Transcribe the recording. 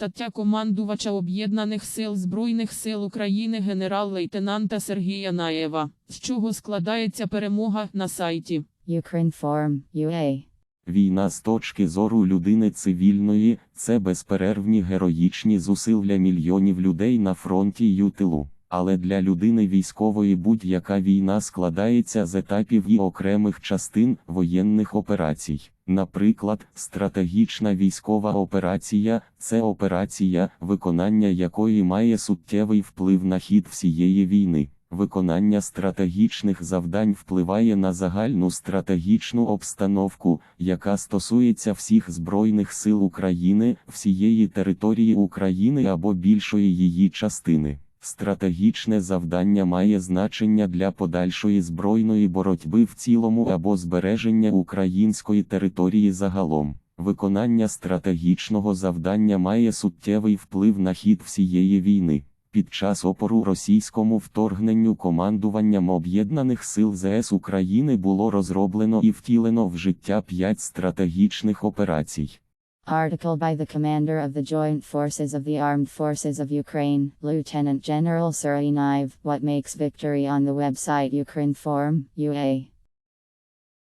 Стаття командувача Об'єднаних сил Збройних сил України генерал-лейтенанта Сергія Наєва. З чого складається перемога на сайті. UA. Війна з точки зору людини цивільної це безперервні героїчні зусилля мільйонів людей на фронті й у тилу. Але для людини військової будь-яка війна складається з етапів і окремих частин воєнних операцій. Наприклад, стратегічна військова операція це операція, виконання якої має суттєвий вплив на хід всієї війни. Виконання стратегічних завдань впливає на загальну стратегічну обстановку, яка стосується всіх Збройних сил України, всієї території України або більшої її частини. Стратегічне завдання має значення для подальшої збройної боротьби в цілому або збереження української території загалом. Виконання стратегічного завдання має суттєвий вплив на хід всієї війни. Під час опору російському вторгненню командуванням Об'єднаних сил ЗС України було розроблено і втілено в життя п'ять стратегічних операцій. Article by the Commander of the Joint Forces of the Armed Forces of Ukraine, Lieutenant General Surinaiv. What makes victory on the website Ukrinform, UA.